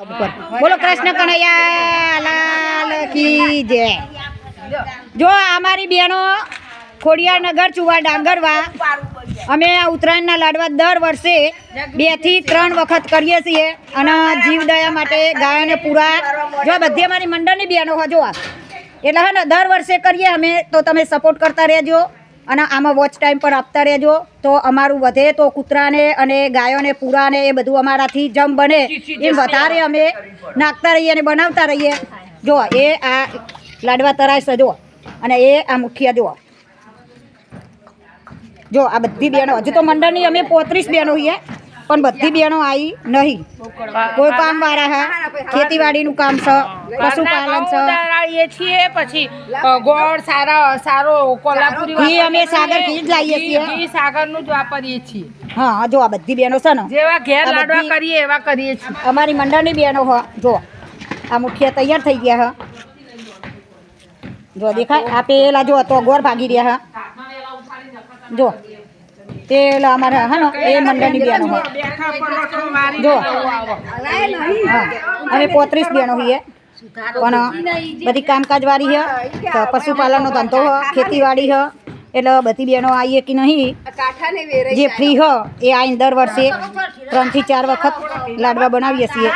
બોલો કૃષ્ણ કનૈયા, લાલ કી જો અમારી બહેનો ખોડિયારનગર, ચુવા ડાંગરવા, અમે આ ઉત્તરાયણના લાડવા દર વર્ષે બેથી ત્રણ વખત કરીએ છીએ અને જીવદયા માટે ગાયોને પૂરા. જો બધી અમારી મંડળની બહેનો હોય જો આ. એટલે હા દર વર્ષે કરીએ અમે, તો તમે સપોર્ટ કરતા રહેજો. અને આમાં વોચ ટાઈમ પર આપતા રહેજો. તો અમારું વધે તો કૂતરાને અને ગાયોને પૂરાને એ બધું અમારાથી જમ બને. એ વધારે અમે નાખતા રહીએ અને બનાવતા રહીએ. જો એ આ લાડવા તરાય છે જો. અને એ આ મુઠિયા જુઓ જો આ બધી બહેનો હજુ તો મંડળની અમે પોત્રીસ બહેનો છીએ. પણ બધી બહેનો આવી નહીં. કોઈ કામ વાળા હા ખેતીવાડીનું કામ છે પશુપાલન છે. છીએ પછી ગોળ સારા સારો કોલ્હાપુરી ઘી અમે સાગર ઘી જ લાવીએ છીએ. ઘી સાગરનું જ વાપરીએ છીએ. હા જો આ બધી બહેનો છે ને જેવા ઘેર લાડવા કરીએ એવા કરીએ છીએ. અમારી મંડળની બહેનો હો જો આ મુઠિયા તૈયાર થઈ ગયા હા. જો દેખાય આ પેલા જો તો ગોળ ભાગી રહ્યા હા. જો પેલા અમારા, હા એ મંડળની બહેનો હ. વારી જો, હા, અમે પોત્રીસ બહેનો હોઈએ પણ બધી કામકાજ વાળી છે તો પશુપાલનનો ધંધો હ, ખેતીવાડી હ, એટલે બધી બહેનો આવીએ કે નહીં, જે ફ્રી હ, એ આવીને દર વર્ષે ત્રણથી ચાર વખત લાડવા બનાવીએ છીએ.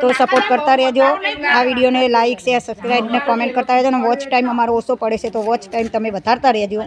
તો સપોર્ટ કરતા રહેજો. આ વિડીયોને લાઇક શેર સબસ્ક્રાઈબ ને કોમેન્ટ કરતા રહેજો અને વોચ ટાઈમ અમારો ઓછો પડે છે, તો વોચ ટાઈમ તમે વધારતા રહેજો.